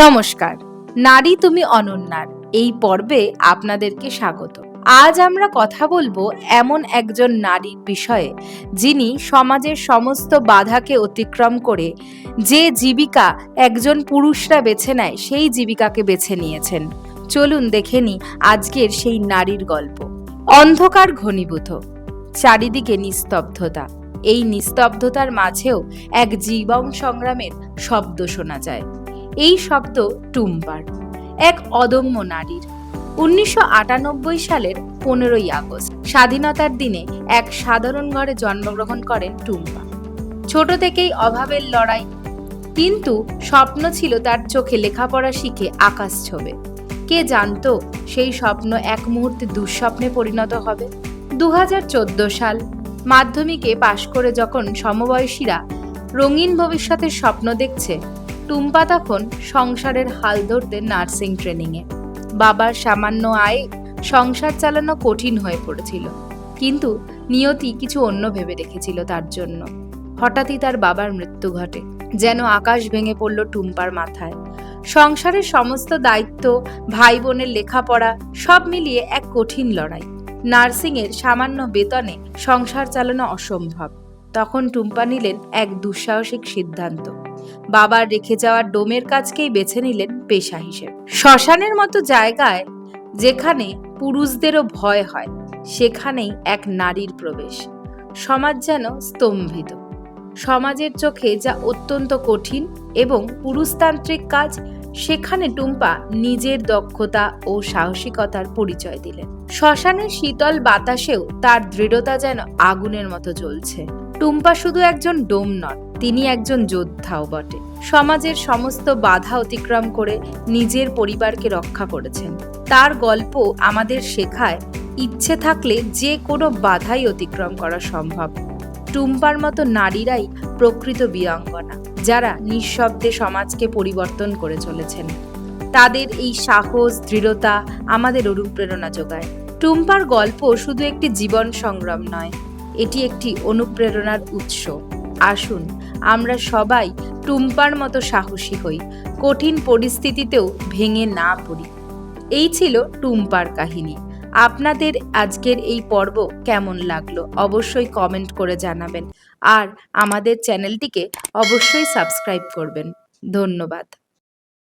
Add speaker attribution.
Speaker 1: নমস্কার, নারী তুমি অনন্যার এই পর্বে আপনাদেরকে স্বাগত। আজ আমরা কথা বলব এমন একজন নারীর বিষয়ে যিনি সমাজের সমস্ত বাধাকে অতিক্রম করে যে জীবিকা একজন পুরুষরা বেছে নেয়, সেই জীবিকাকে বেছে নিয়েছেন। চলুন দেখে নি আজকের সেই নারীর গল্প। অন্ধকার ঘনীভূত, চারিদিকে নিস্তব্ধতা। এই নিস্তব্ধতার মাঝেও এক জীবন সংগ্রামের শব্দ শোনা যায়। এই শব্দ টুম্বার, এক অদম্য নারীর। উনিশশো আটানব্বই সালের পনেরোই আগস্ট, স্বাধীনতার দিনে এক সাধারণ ঘরে জন্মগ্রহণ করেন টুম্পা ছোট থেকেই অভাবের লড়াই, কিন্তু স্বপ্ন ছিল তার চোখে লেখাপড়া শিখে আকাশ ছোবে। কে জানতো সেই স্বপ্ন এক মুহূর্তে দুঃস্বপ্নে পরিণত হবে। দু হাজার চোদ্দ সাল, মাধ্যমিকে পাশ করে যখন সমবয়সীরা রঙিন ভবিষ্যতের স্বপ্ন দেখছে টুম্পা তখন সংসারের হাল ধরতে নার্সিং ট্রেনিংয়ে। বাবার সামান্য আয়ে সংসার চালানো কঠিন হয়ে পড়েছিল। কিন্তু নিয়তি কিছু অন্য ভেবে রেখেছিল তার জন্য। হঠাৎই তার বাবার মৃত্যু ঘটে, যেন আকাশ ভেঙে পড়ল টুম্পার মাথায়। সংসারের সমস্ত দায়িত্ব ভাই বোনের লেখাপড়া, সব মিলিয়ে এক কঠিন লড়াই। নার্সিংয়ের সামান্য বেতনে সংসার চালানো অসম্ভব। তখন টুম্পা নিলেন এক দুঃসাহসিক সিদ্ধান্ত। বাবার রেখে যাওয়া ডোমের কাজকেই বেছে নিলেন পেশা হিসেবে। শ্মশানের মতো জায়গায় যেখানে পুরুষদেরও ভয় হয়, সেখানেই এক নারীর প্রবেশ। সমাজ যেন স্তম্ভিত। সমাজের চোখে যা অত্যন্ত কঠিন এবং পুরুষতান্ত্রিক কাজ সেখানে টুম্পা নিজের দক্ষতা ও সাহসিকতার পরিচয় দিলেন। শ্মশানের শীতল বাতাসেও তার দৃঢ়তা যেন আগুনের মতো জ্বলছে। টুম্পা শুধু একজন ডোম নন, তিনি একজন যোদ্ধাও বটে। সমাজের সমস্ত বাধা অতিক্রম করে নিজের পরিবারকে রক্ষা করেছেন। তার গল্প আমাদের শেখায়, ইচ্ছে থাকলে যে কোনো বাধাই অতিক্রম করা সম্ভব। টুম্পার মতো নারীরাই প্রকৃত বীরাঙ্গনা। যারা নিঃশব্দে সমাজকে পরিবর্তন করে চলেছেন। তাদের এই সাহস, দৃঢ়তা আমাদের অনুপ্রেরণা যোগায়। টুম্পার গল্প শুধু একটি জীবন সংগ্রাম নয়, এটি একটি অনুপ্রেরণার উৎস। আসুন, আমরা সবাই টুম্পার মতো সাহসী হই, কঠিন পরিস্থিতিতেও ভেঙে না পড়ি। এই ছিল টুম্পার কাহিনী। আপনাদের আজকের এই পর্ব কেমন লাগল অবশ্যই কমেন্ট করে জানাবেন। আর আমাদের চ্যানেলটিকে অবশ্যই সাবস্ক্রাইব করবেন। ধন্যবাদ।